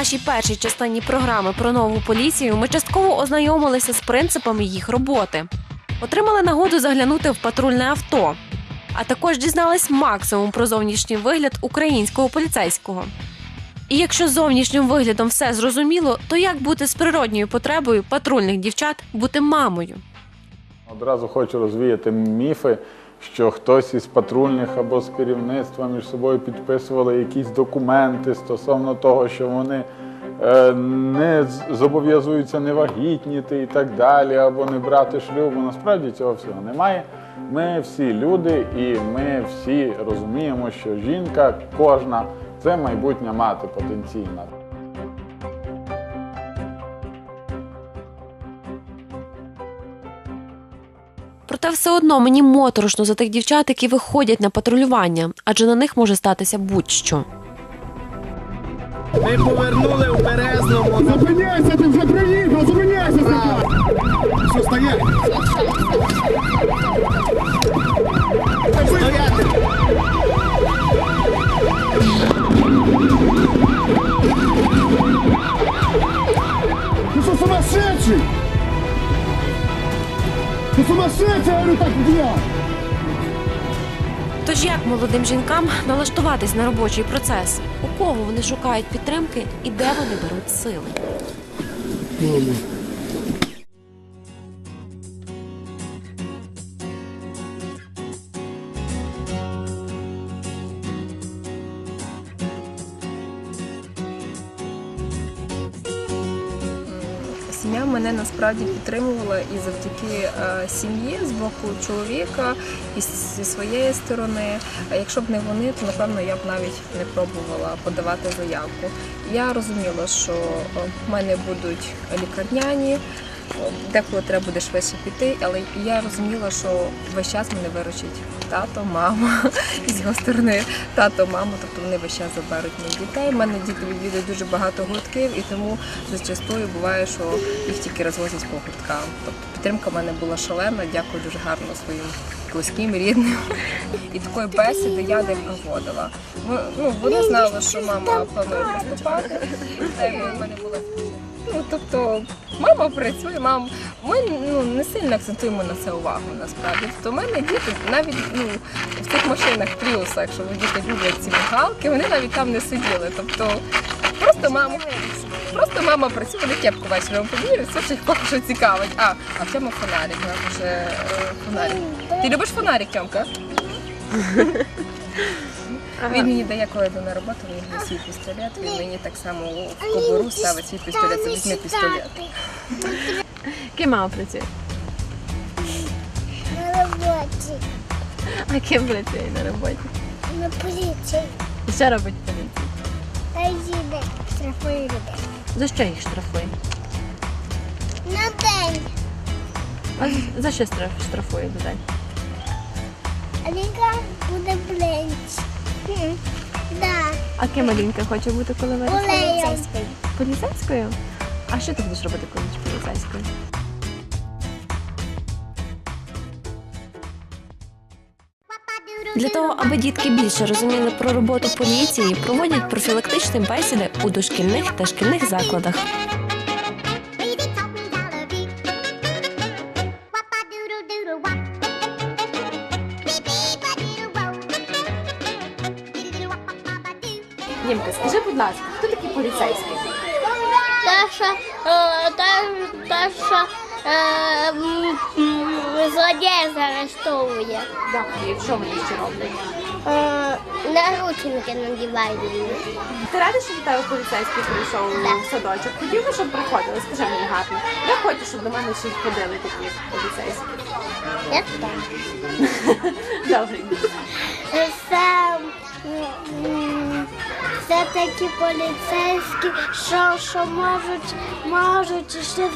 Нашій першій частині програми про нову поліцію ми частково ознайомилися з принципами їх роботи, отримали нагоду заглянути в патрульне авто, а також дізнались максимум про зовнішній вигляд українського поліцейського. І якщо з зовнішнім виглядом все зрозуміло, то як бути з природньою потребою патрульних дівчат бути мамою? Одразу хочу розвіяти міфи, що хтось із патрульних або з керівництва між собою підписували якісь документи стосовно того, що вони е, не зобов'язуються не вагітніти і так далі, або не брати шлюбу. Насправді цього всього немає. Ми всі люди, і ми всі розуміємо, що жінка кожна це майбутня мати потенційна. Все одно мені моторошно за тих дівчат, які виходять на патрулювання, адже на них може статися будь-що. Ми повернули у Березному. Зупиняйся, ти вже приїхав, зупиняйся! Що стоять? Сумасшедший, я говорю, так я! Тож як молодим жінкам налаштуватись на робочий процес? У кого вони шукають підтримки і де вони беруть сили? Сім'я насправді підтримувала і завдяки е, сім'ї з боку чоловіка і зі своєї сторони. Якщо б не вони, то напевно я б навіть не пробувала подавати заявку. Я розуміла, що е, в мене будуть лікарняні. Деколи треба буде швидше піти, але я розуміла, що весь час мене виручить тато, мама з його сторони тато, мама, тобто вони весь час заберуть моїх дітей. У мене діти відвідують дуже багато гуртків, і тому зачастую буває, що їх тільки розвозять по гурткам. Тобто підтримка в мене була шалена. Дякую дуже гарно своїм близьким, рідним. І такої бесіди я не проводила. Ну, вони знали, що мама планує поступати. Це в мене була Ну, тобто, мама працює, мама. Ми ну, не сильно акцентуємо на це увагу насправді. Тобто, у мене діти навіть ну, в цих машинах пріусах, що діти люблять ці мигалки, вони навіть там не сиділи. Тобто, просто мама. Просто мама працює, вони кепку вечором поміряють, все, що їх поки цікавить. А, а в цьому фонарик, вже е, фонарик. Ти любиш фонарик, Тьомка? Він мені дає, коли йду на роботу, він мені свій пістолет, він мені так само в кобуру ставить свій пістолет, це візьми пістолет. Ким мама працює? На роботі, А ким працює на роботі? на поліції. І що робить поліція? Та їде штрафує людей. За що їх штрафує? На день. А за що штраф, штрафує людей? Аліка буде бленч. Да. А ким Алінка хоче бути, коли виросте? Олеєм. Поліцейською? А що ти будеш робити, коли будеш поліцейською? Для того, аби дітки більше розуміли про роботу поліції, проводять профілактичні бесіди у дошкільних та шкільних закладах. Скажи, будь ласка, хто такий поліцейський? Та, що, е, та, е, м, м, злодія заарештовує. Так, і що вони ще роблять? Е, наручники надівають. Ти радий, що до тебе поліцейський прийшов в садочок? Хотів би, щоб приходили, скажи мені гарно. Я хочу, щоб до мене ще й ходили такі поліцейські. Як так? Добре. Це, м, це такі поліцейські, що, що можуть, можуть ще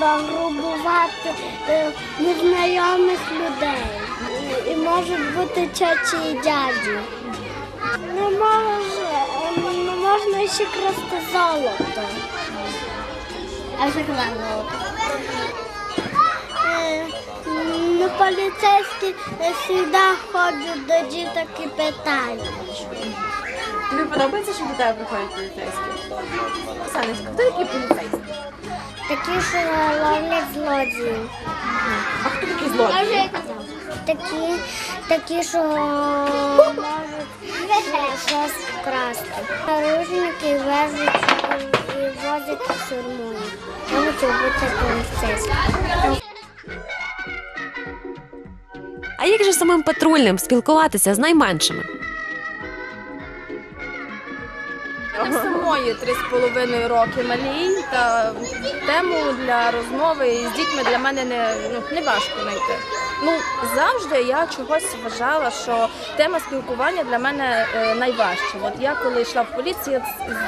загрубувати е, незнайомих людей. І можуть бути тьоті і дяді. Не може, е, не можна ще красти золото. А вже золото. Е, Ну, поліцейські завжди ходять до діток і питають. Тобі подобається, що до тебе приходять поліцейські? Санечка, хто такі поліцейські? Такі, що ловлять злодіїв. А хто такі злодії? Такі, такі, що можуть щось вкрасти. Наружники везуть і возять в тюрму. Я хочу бути поліцейським. А як же самим патрульним спілкуватися з найменшими? З половиною роки малій, та тему для розмови з дітьми для мене не, ну, не важко знайти. Ну, завжди я чогось вважала, що тема спілкування для мене е, найважча. От я коли йшла в поліцію,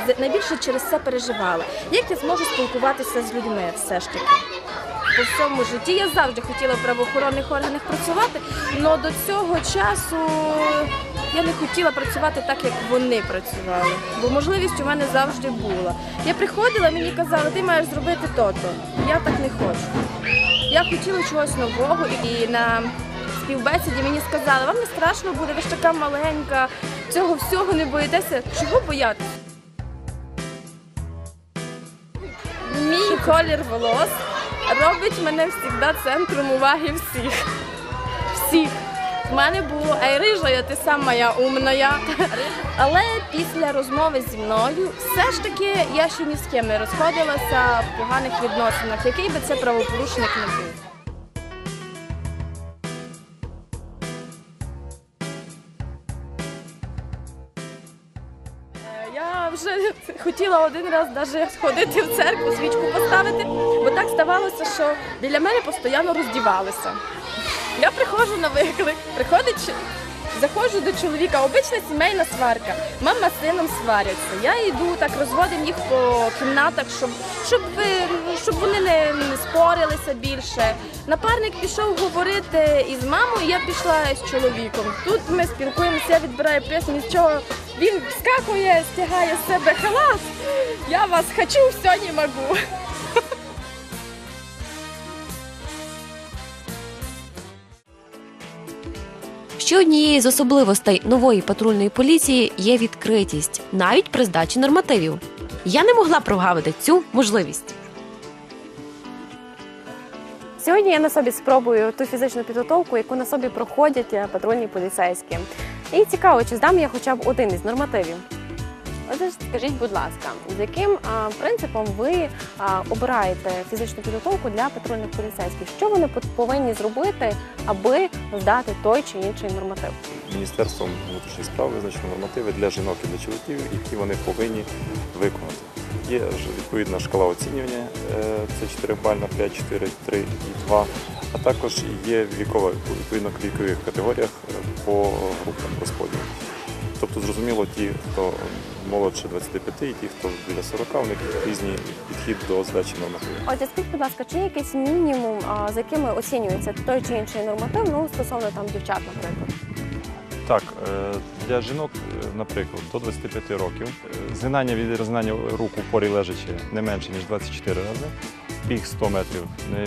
я найбільше через це переживала. Як я зможу спілкуватися з людьми все ж таки? По всьому житті я завжди хотіла в правоохоронних органах працювати, але до цього часу я не хотіла працювати так, як вони працювали, бо можливість у мене завжди була. Я приходила, мені казали, ти маєш зробити то-то. Я так не хочу. Я хотіла чогось нового і на співбесіді мені сказали, вам не страшно буде, ви ж така маленька, цього всього не боїтеся. Чого боятися? Мій колір волос робить мене завжди центром уваги всіх. Всіх. В мене було ай рижа, ти сама умна. Але після розмови зі мною все ж таки я ще ні з ким не розходилася в поганих відносинах, який би це правопорушник не був. Вже хотіла один раз навіть сходити в церкву, свічку поставити, бо так ставалося, що біля мене постійно роздівалися. Я приходжу на виклик, приходить, заходжу до чоловіка, обична сімейна сварка. Мама з сином сваряться. Я йду так, розводимо їх по кімнатах, щоб, щоб, ви, щоб вони не, спорилися більше. Напарник пішов говорити із мамою, я пішла з чоловіком. Тут ми спілкуємося, я відбираю пісню, з чого він скакує, стягає з себе халат. Я вас хочу, все не можу. Ще однією з особливостей нової патрульної поліції є відкритість, навіть при здачі нормативів. Я не могла прогавити цю можливість. Сьогодні я на собі спробую ту фізичну підготовку, яку на собі проходять е, патрульні поліцейські. І цікаво, чи здам я хоча б один із нормативів. Отже, скажіть, будь ласка, з яким а, принципом ви а, обираєте фізичну підготовку для патрульних поліцейських? Що вони повинні зробити, аби здати той чи інший норматив? Міністерством внутрішніх справ визначено нормативи для жінок і для чоловіків, які вони повинні виконати. Є відповідна шкала оцінювання, е, це 4 бальна, 5, 4, 3 і 2, а також є вікова, відповідно вікових категоріях е, по групам розподілу. Тобто, зрозуміло, ті, хто молодше 25 і ті, хто біля 40, у них різний підхід до здачі нормативів. Отже, скажіть, будь ласка, чи є якийсь мінімум, а, за якими оцінюється той чи інший норматив, ну стосовно там дівчат, наприклад? Так, е, для жінок, е, наприклад, до 25 років е, згинання від розгинання рук у порі лежачи не менше, ніж 24 рази, біг 100 метрів не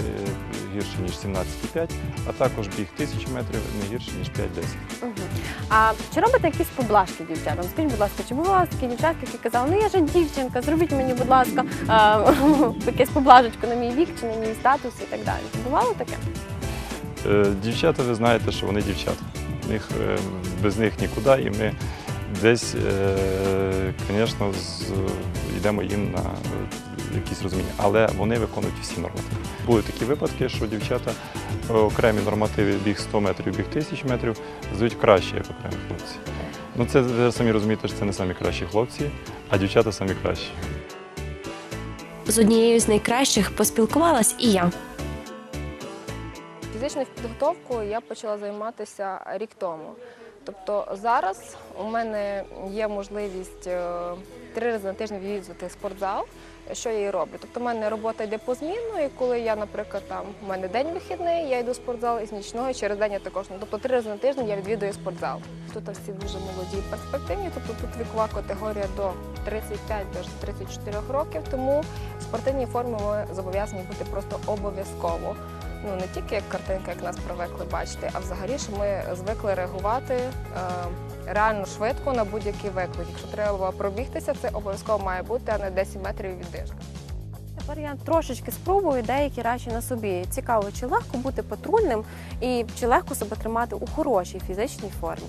гірше, ніж 17,5, а також біг 1000 метрів не гірше, ніж 5-10. Угу. А чи робите якісь поблажки дівчатам? Скажіть, будь ласка, чи бували такі дівчатки, які казали, ну я ж дівчинка, зробіть мені, будь ласка, якесь поблажечко на мій вік чи на мій статус і так далі. Бувало таке? Е, Дівчата, ви знаєте, що вони дівчата. Них, е, без них нікуди, і ми десь, е, звісно, йдемо їм на е, якісь розуміння. Але вони виконують всі нормативи. Були такі випадки, що дівчата окремі нормативи біг 100 метрів, біг 1000 метрів здають краще, як окремі хлопці. Ну це ви самі розумієте, що це не самі кращі хлопці, а дівчата самі кращі. З однією з найкращих поспілкувалась і я. Фізичною підготовкою я почала займатися рік тому. Тобто зараз у мене є можливість е, три рази на тиждень відвідувати спортзал, що я і роблю. Тобто в мене робота йде позмінно, і коли я, наприклад, там у мене день вихідний, я йду в спортзал із нічного, і через день я також. Ну, Тобто три рази на тиждень я відвідую спортзал. Тут всі дуже молоді і перспективні, тобто тут вікова категорія до 35 до 34 років, тому в спортивній формі ми зобов'язані бути просто обов'язково. Ну не тільки як картинка, як нас привикли бачити, а взагалі, що ми звикли реагувати е, реально швидко на будь-який виклик. Якщо треба пробігтися, це обов'язково має бути, а не 10 метрів від віддишка. Тепер я трошечки спробую деякі речі на собі. Цікаво, чи легко бути патрульним і чи легко себе тримати у хорошій фізичній формі.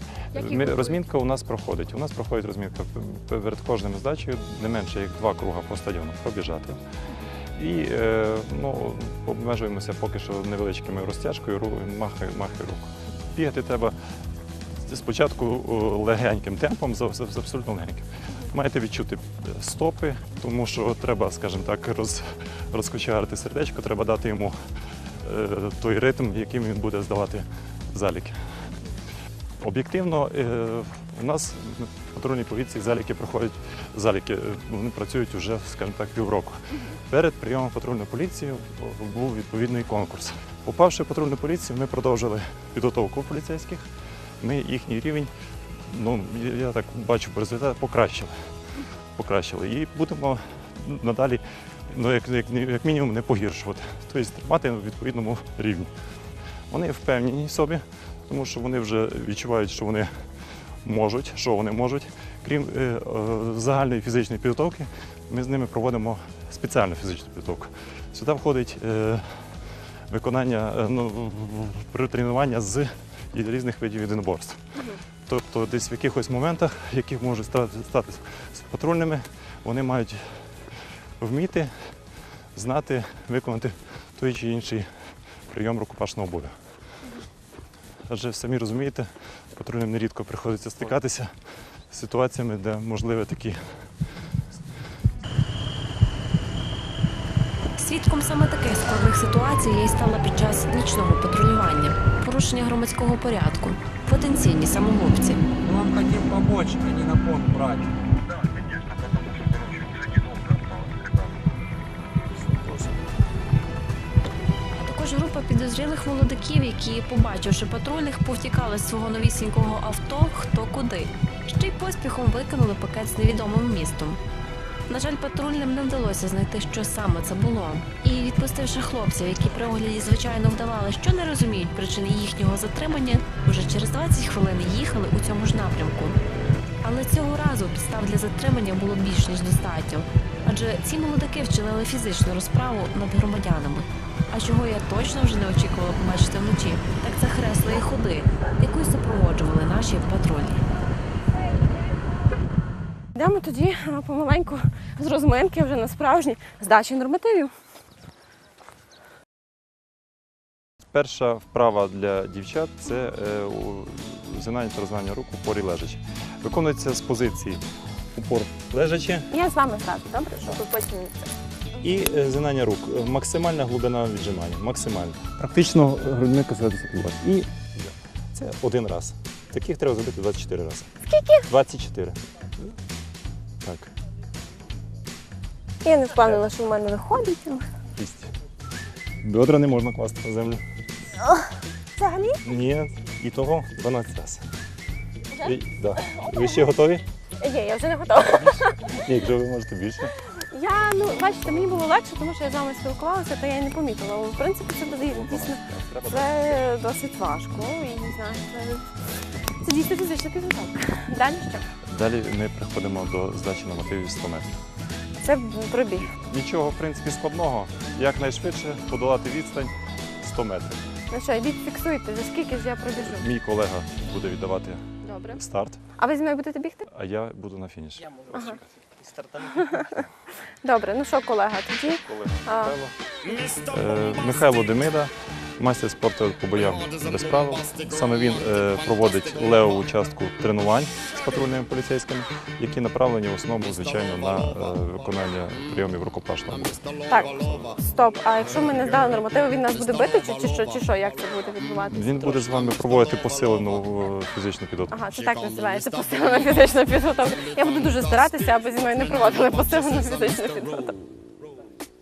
Ми, розмінка у нас проходить. У нас проходить розмінка перед кожним здачею не менше як два круга по стадіону пробіжати. І е, ну, обмежуємося поки що невеличкими розтяжкою, махи, махи рук. Бігати треба спочатку легеньким темпом, абсолютно легеньким. Маєте відчути стопи, тому що треба, скажімо так, роз, розкочегарити сердечко, треба дати йому е, той ритм, яким він буде здавати заліки. Об'єктивно, е, у нас в патрульній поліції заліки проходять заліки. е, Вони працюють вже, скажімо так, півроку. Перед прийомом патрульної поліції був відповідний конкурс. Попавши в патрульну поліцію, ми продовжили підготовку поліцейських. Ми їхній рівень, ну я- так бачу по результатах, покращили. Покращили. І будемо надалі, ну як, як, як мінімум, не погіршувати, тобто тримати на відповідному рівні. Вони впевнені собі, тому що вони вже відчувають, що вони можуть, що вони можуть. Крім е, е, загальної фізичної підготовки, ми з ними проводимо спеціальну фізичну підготовку. Сюди входить е, виконання ну, тренування з різних видів єдиноборств. Тобто десь в якихось моментах, яких можуть стати патрульними, вони мають вміти, знати, виконати той чи інший прийом рукопашного бою. Адже самі розумієте, патрульним нерідко приходиться стикатися з ситуаціями, де можливі такі Свідком саме таких складних ситуацій я й стала під час нічного патрулювання, порушення громадського порядку, потенційні самогубці. Вам хотим помочь, а не на понт брать. Група підозрілих молодиків, які, побачивши патрульних, повтікали з свого новісінького авто хто куди. Ще й поспіхом викинули пакет з невідомим містом. На жаль, патрульним не вдалося знайти, що саме це було. І відпустивши хлопців, які при огляді звичайно вдавали, що не розуміють причини їхнього затримання, вже через 20 хвилин їхали у цьому ж напрямку. Але цього разу підстав для затримання було більш ніж достатньо, адже ці молодики вчинили фізичну розправу над громадянами. А чого я точно вже не очікувала побачити вночі, так це хреслої ходи, якою супроводжували наші патрульні. Йдемо тоді помаленьку з розминки вже на справжні здачі нормативів. Перша вправа для дівчат це е, у- згинання та розвинання рук у порі лежачі. Виконується з позиції упор лежачі Я з вами зразу, добре, що тут потім і е, згинання рук. Е, Максимальна глибина віджимання. Максимальна. Практично грудьми касатися. І це один раз. Таких треба зробити 24 рази. Скільки? 24. Так, Я не впевнена, що в мене виходить. Бедра не можна класти на землю. Взагалі? Ні, і того 12 разів. Ви, да. ви ще готові? Є, я вже не готова. Ні, якщо ви можете більше. Я ну бачите, мені було легше, тому що я з вами спілкувалася, та я не помітила. В принципі, це буде дійсно це досить важко. І не знаю, це, це дійсно фізична підготовка. Далі що? Далі ми приходимо до здачі нормативів 100 метрів. Це пробіг. Нічого, в принципі, складного. Якнайшвидше подолати відстань 100 метрів. Ну що, йдіть фіксуйте, за скільки ж я пробіжу. Мій колега буде віддавати Добре. старт, А ви зі мною будете бігти? а я буду на фініші. Ага. Добре, ну що, колега, тоді Колега Михайло. Е, Михайло Демида, майстер спорту по боях без правил. Саме він е, проводить левову частку тренувань з патрульними поліцейськими, які направлені в основному, звичайно, на е, виконання прийомів рукопашного так, стоп. А якщо ми не здали нормативи, він нас буде бити чи, чи що, чи що, як це буде відбуватися? Він буде з вами проводити посилену е, фізичну підготовку. Ага, це так називається посилена фізична підготовка. Я буду дуже старатися, аби зі мною не проводили посилену фізичну підготовку.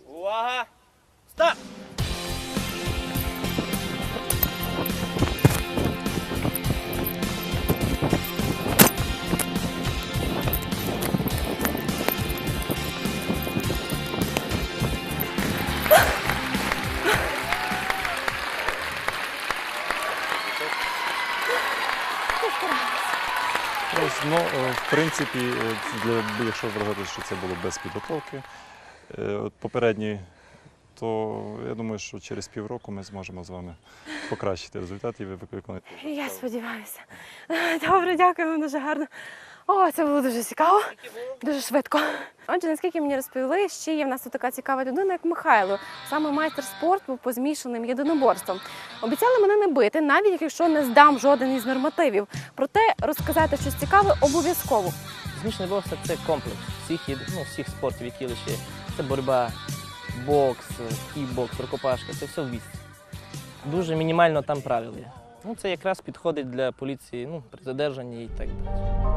Увага! Старт! Ну, е, в принципі, е, для, якщо вважати, що це було без підготовки е, попередньої, то я думаю, що через півроку ми зможемо з вами покращити результат і ви виконати. Я сподіваюся. Добре, дякую вам дуже гарно. О, це було дуже цікаво, дуже швидко. Отже, наскільки мені розповіли, ще є в нас така цікава людина, як Михайло, саме майстер спорту по змішаним єдиноборствам. Обіцяли мене не бити, навіть якщо не здам жоден із нормативів. Проте розказати щось цікаве обов'язково. Змішаний бокс це комплекс всіх, ну, всіх спортів, які лише. Це боротьба, бокс, кікбокс, рукопашка, це все в місті. Дуже мінімально там правил. Ну, це якраз підходить для поліції ну, при задержанні і так далі.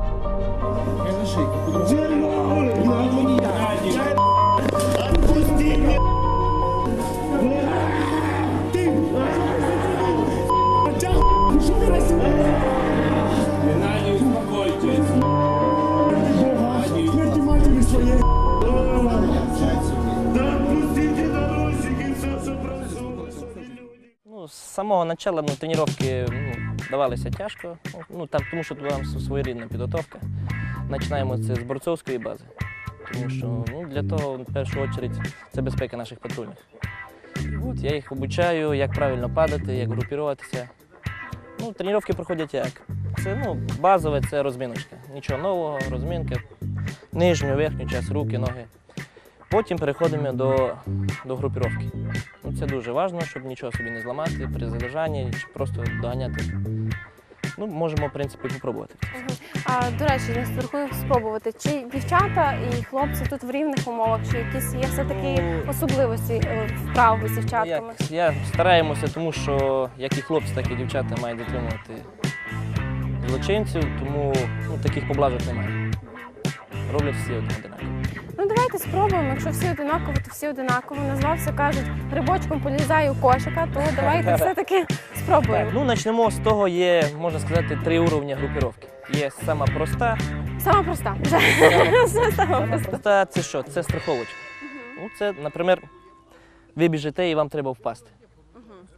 Ну, з самого початку ну, тренування ну, давалися тяжко, ну, там, тому що там своєрідна підготовка. Починаємо це з борцовської бази. Тому що ну, для того, в першу чергу, це безпека наших патрульних. От я їх обучаю, як правильно падати, як групіруватися. Ну, тренування проходять як? Це ну, базове, це розміночка. Нічого нового, розмінка, нижню, верхню частину, руки, ноги. Потім переходимо до, до групіровки. Ну, це дуже важливо, щоб нічого собі не зламати при задержанні чи просто доганяти. Ну, можемо, в принципі, попробувати. А до речі, не страхую спробувати. Чи дівчата і хлопці тут в рівних умовах, чи якісь є все таки особливості е, вправи з дівчатками? Як, я стараємося, тому що як і хлопці, так і дівчата мають дотримувати злочинців, тому ну, таких поблажок немає. Роблять всі один одинаково. Ну давайте спробуємо. Якщо всі одинаково, то всі одинаково. Назвався, кажуть, грибочком полізаю кошика, то давайте все-таки спробуємо. Ну почнемо з того, є, можна сказати, три уровні групіровки. Є сама проста. Сама проста. Сама. Проста це що? Це страховочка. Ну, це, наприклад, ви біжите і вам треба впасти.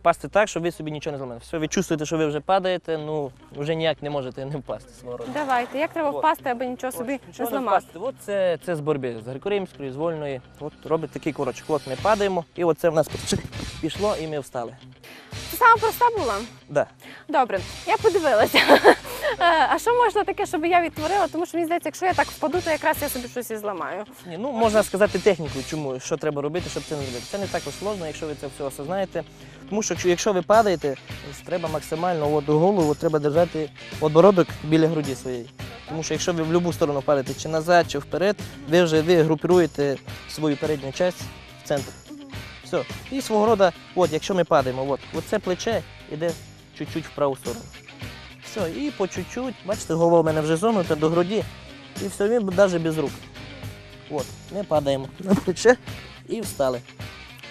Впасти так, щоб ви собі нічого не зламали. Все, ви чувствуєте, що ви вже падаєте, ну вже ніяк не можете не впасти свого роду. Давайте, як треба От. впасти, аби нічого собі не Нічого не зламати. впасти. От це, це з боротьби, з греко-римської, з вольної. От робить такий корочок. От ми падаємо, і от це в нас пішло, і ми встали. Це саме проста була. Да. Добре, я подивилася. Е, А що можна таке, щоб я відтворила? Тому що мені здається, якщо я так впаду, то якраз я собі щось і зламаю. Ні, ну можна сказати техніку, чому що треба робити, щоб це не робити. Це не так сложно, якщо ви це все осознаєте. Тому що якщо- ви падаєте, треба максимально от голову треба держати обородок біля груді своєї. Тому що якщо ви в будь-яку сторону падаєте, чи назад, чи вперед, ви вже ви групіруєте свою передню частину в центр. Все. І свого роду, от, якщо ми падаємо, от це плече йде чуть-чуть в праву сторону. Все, і по чуть-чуть, бачите, голова в мене вже зонута до груді, і все, він навіть без рук. От, ми падаємо на плече і встали.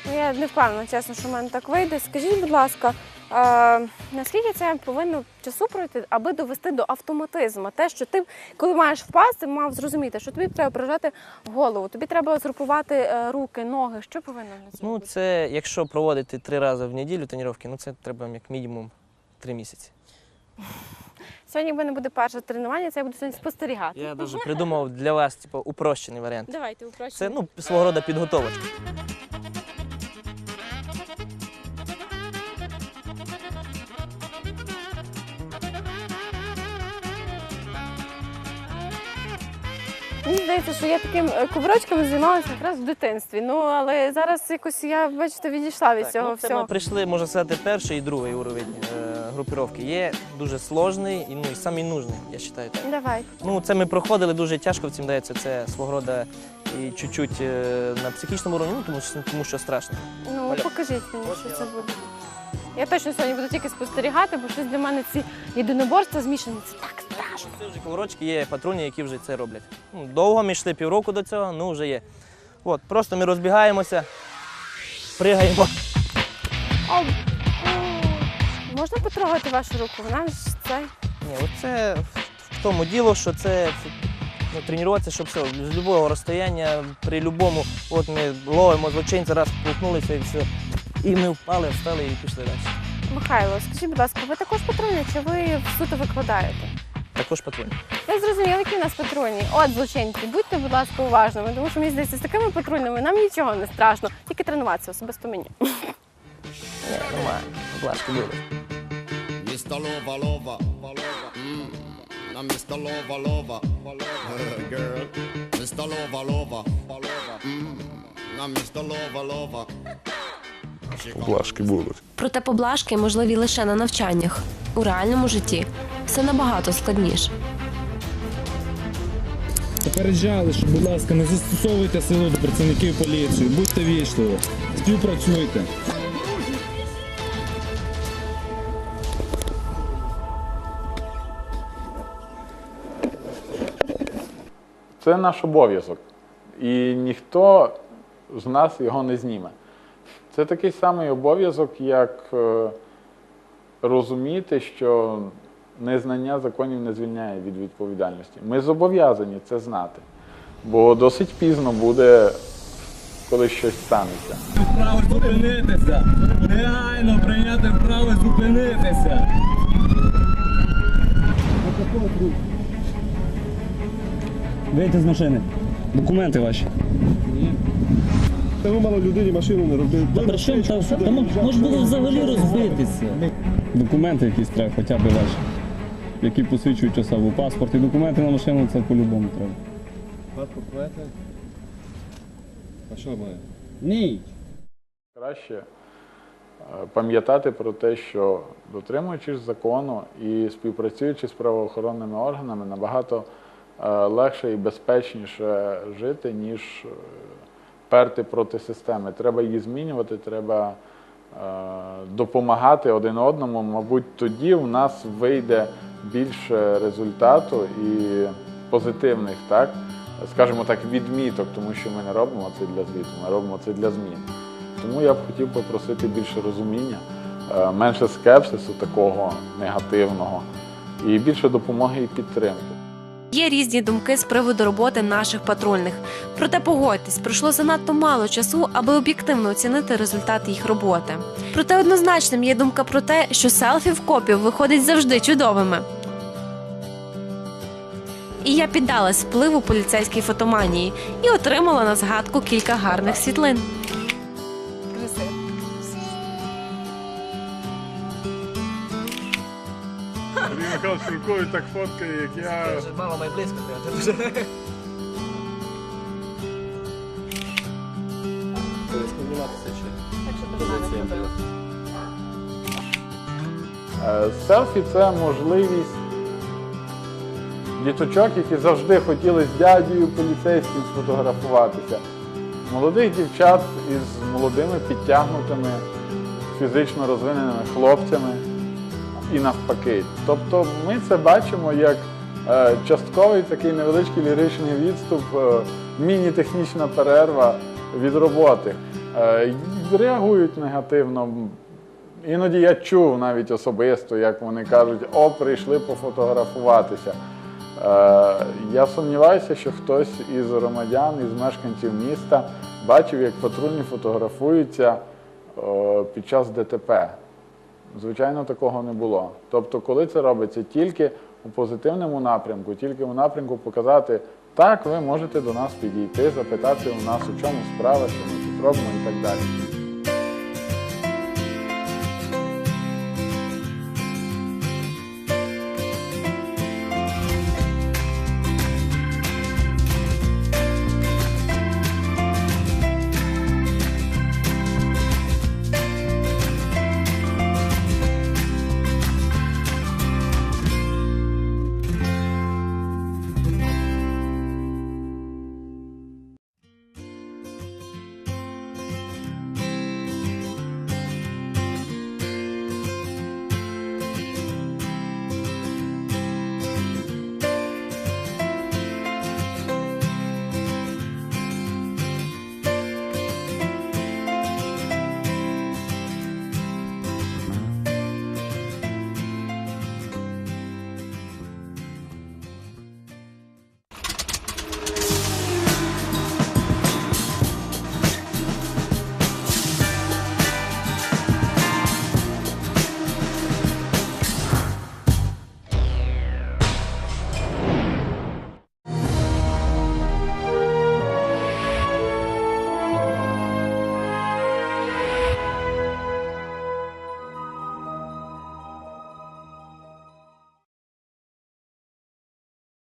Ну, Я не впевнена, чесно, що в мене так вийде. Скажіть, будь ласка, е, наскільки це повинно часу пройти, аби довести до автоматизму? Те, що ти, коли маєш впасти, мав зрозуміти, що тобі треба прижати голову, тобі треба згрупувати е, руки, ноги. Що повинно для? Ну, це якщо проводити три рази в неділю тренування, ну це треба як мінімум три місяці. Сьогодні, якби не буде перше тренування, це я буду сьогодні спостерігати. Я навіть придумав для вас типу, упрощений варіант. Давайте упрощення. Це ну, свого роду підготовочка. Мені здається, що я таким е, коврочками займалася якраз в дитинстві. Ну але зараз якось я, бачите, відійшла від Так, цього ну, це всього. ми прийшли, можна сказати, перший і другий уровень е, групіровки. Є дуже сложний і ну, і самий нужний, я вважаю так. Давай. Ну, це ми проходили дуже тяжко в цим дається. Це свого роду і чуть-чуть е, на психічному рівні, ну, тому, що, тому що страшно. Ну Валя. покажіть мені, що це буде. Я точно сьогодні буду тільки спостерігати, бо щось для мене ці єдиноборства змішані. Це так страшно. Це вже колорочки є патрульні, які вже це роблять. Ну, довго ми йшли півроку до цього, ну вже є. От, просто ми розбігаємося, пригаємо. О, можна потрогати вашу руку? Вона ж це. Ні, оце в- тому діло, що це ну, тренуватися, щоб все, з будь-якого розстояння, при будь-якому, от ми ловимо злочинця, раз толкнулися і все. І ми впали, встали і пішли далі. Михайло, скажіть, будь ласка, ви також патрульні чи ви в суто викладаєте? також патрульні. Ви зрозуміли, які в нас патрульні. От злочинці, будьте, будь ласка, уважними, тому що мені здається, з такими патрульними нам нічого не страшно, тільки тренуватися особисто мені. Ні, нормально, поблажки будуть. Mr. Lover, lover. Mm. Now Mr. Lover, lover, lover. girl. Mr. Lover, lover. Mm. Now Mr. She come Поблажки будуть. Проте поблажки можливі лише на навчаннях. У реальному житті все набагато складніше. Попереджали, що, будь ласка, не застосовуйте силу до працівників поліції, будьте вічливі, співпрацюйте. Це наш обов'язок. І ніхто з нас його не зніме. Це такий самий обов'язок, як е, розуміти, що незнання законів не звільняє від відповідальності. Ми зобов'язані це знати. Бо досить пізно буде, коли щось станеться. Право зупинитися! Негайно прийняти право зупинитися! Вийти з машини. Документи ваші. Та ви мало людині машину не робити. Та що там, та може було взагалі розбитися. Документи якісь треба, хоча б ваші, які посвідчують особу. Паспорт і документи на машину це по-любому треба. Паспорт маєте? А що має? Ні. Краще е, пам'ятати про те, що дотримуючись закону і співпрацюючи з правоохоронними органами, набагато легше і безпечніше жити, ніж е, перти проти системи. Треба її змінювати, треба е, допомагати один одному. Мабуть, тоді в нас вийде більше результату і позитивних, так, скажімо так, відміток, тому що ми не робимо це для звіту, ми робимо це для змін. Тому я б хотів попросити більше розуміння, е, менше скепсису такого негативного і більше допомоги і підтримки. Є різні думки з приводу роботи наших патрульних. Проте погодьтесь, пройшло занадто мало часу, аби об'єктивно оцінити результат їх роботи. Проте однозначним є думка про те, що селфі в копів виходить завжди чудовими. І я піддалась впливу поліцейської фотоманії і отримала на згадку кілька гарних світлин. Шуркович так фоткає, як я. Мама має близько, ти дуже. Зніматися Е, Селфі це можливість діточок, які завжди хотіли з дядею поліцейським сфотографуватися. Молодих дівчат із молодими підтягнутими, фізично розвиненими хлопцями і навпаки. Тобто ми це бачимо як е, частковий такий невеличкий ліричний відступ, е, міні-технічна перерва від роботи. Е, Реагують негативно. Іноді я чув навіть особисто, як вони кажуть, о, прийшли пофотографуватися. Я сумніваюся, що хтось із громадян, із мешканців міста бачив, як патрульні фотографуються під час ДТП. Звичайно, такого не було. Тобто, коли це робиться тільки у позитивному напрямку, тільки у напрямку показати, так, ви можете до нас підійти, запитати у нас, у чому справа, що ми тут робимо і так далі.